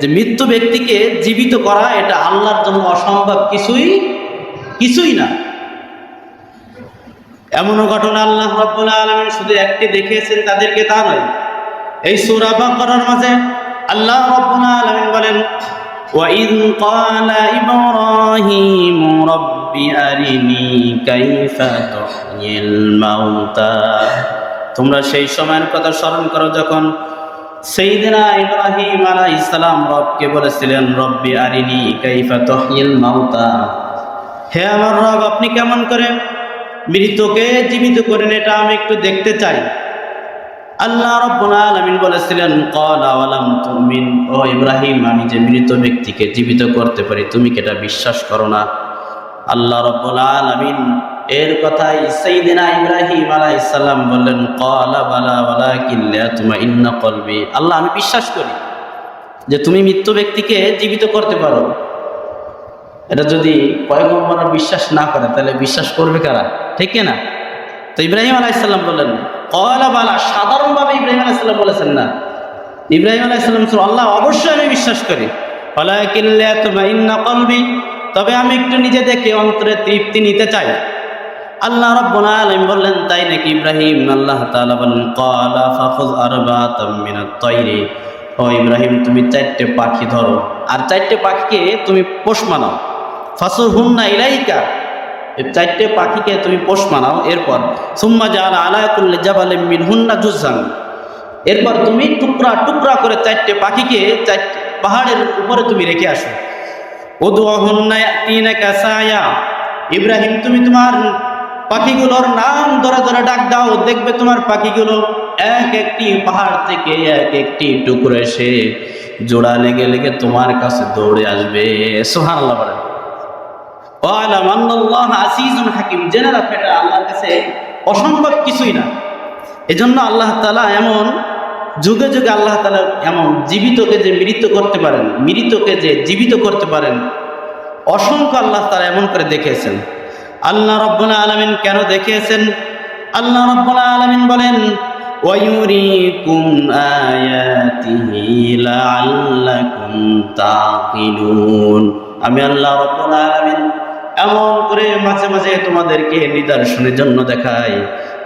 যে মৃত্যু ব্যক্তিকে জীবিত করা এটা আল্লাহর জন্য অসম্ভব কিছুই কিছুই না এমনও ঘটনা আল্লাহ রব্বুল আলমিন শুধু একটি দেখিয়েছেন তাদেরকে তা নয় এই সূরা বাকারার মাঝে আল্লাহ রব্বুল আলামিন বলেন وَإِذْ قَالَ إِبْرَاهِيمُ رَبِّ أَرِنِي كَيْفَ تُحْيِي الْمَوْتَى তোমরা সেই সময়ের কথা স্মরণ করো যখন সেইদিনা ইব্রাহিম আলাইহিস সালাম রবকে বলেছিলেন, রব্বি আরিনি কাইফা তুহয়িল মাউতা। হে আমার রব, আপনি কেমন করে মৃতকে জীবিত করেন এটা আমি একটু দেখতে চাই। আল্লাহ রব্বুল আলামিন বলেছিলেন ক্বালা ওয়ালাম তুমিন। ও ইব্রাহিম, আমি যে মৃত ব্যক্তিকে জীবিত করতে পারি, তুমি কি এটা বিশ্বাস করো না? আল্লাহ রব্বুল আলামিন এর কথাই সাইয়্যিদিনা ইব্রাহিম আলাইহিস সালাম বললেন, ক্বালা বালা ওয়ালাকিন লা তুমাইন্না কলবি। আল্লাহ, আমি বিশ্বাস করি যে তুমি মৃত ব্যক্তিকে জীবিত করতে পারো। এটা যদি পয়গম্বর বিশ্বাস না করে, তাহলে বিশ্বাস করবে কারা? ঠিক না তো ইব্রাহিম আলাইসাল্লাম বললেন কলা বালা, সাধারণভাবে ইব্রাহিম আলাইসাল্লাম বলেছেন না। ইব্রাহিম আলাইসাল্লাম আল্লাহ, অবশ্যই আমি বিশ্বাস করি। কলবি, তবে আমি একটু নিজে দেখে অন্তরে তৃপ্তি নিতে চাই। আল্লাহ রব্বুল আলামিন বললেন, তাই নাকি ইব্রাহিম? আল্লাহ তাআলা বলেন ক্বালা ফাখুয আরবাতাম মিনাত তাইরি ও ইব্রাহিম, তুমি চারটে পাখি ধরো, আর চারটে পাখিকে তুমি পোষ মানাও। ফাসুর হুন্না ইলাইকা? চারটে পাখিকে তুমি পোষ মানাও। এরপর, সুম্মা জাল আলা কুল্লি জাবালে মিন হুন্না জুজান এরপর, তুমি টুকরা টুকরা করে চারটে পাখিকে চারটে পাহাড়ের উপরে তুমি রেখে আসো। উদুহুন্না ইয়াতিনাকা সায়া। ইব্রাহিম, তুমি তোমার পাখিগুলোর নাম ধরে ধরে ডাক দাও, দেখবে তোমার পাখিগুলো এক একটি পাহাড় থেকে এক একটি টুকরো এসে জোড়া লেগে লেগে তোমার কাছে দৌড়ে আসবে। সোহান আল্লাহ জেনে অসম্ভব কিছুই না। এজন্য আল্লাহ এমন, যুগে যুগে আল্লাহ তাআলা এমন জীবিতকে যে মৃত করতে পারেন, মৃতকে যে জীবিত করতে পারেন, অসংখ্য আল্লাহ তাআলা এমন করে দেখিয়েছেন। আল্লাহ রব্বুল আলামিন কেন দেখিয়েছেন আল্লাহ রব্বুল আলামিন বলেন ويريكم آياته لعلكم تعقلون আমি আল্লাহ রব্বুল আলামিন এমন করে মাঝে মাঝে তোমাদেরকে নিদর্শনের জন্য দেখাই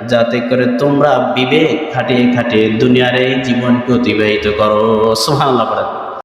যাতে করে তোমরা বিবেক খাটিয়ে খাটিয়ে দুনিয়ার এই জীবনকে অতিবাহিত করো সুবহানাল্লাহ পড়েন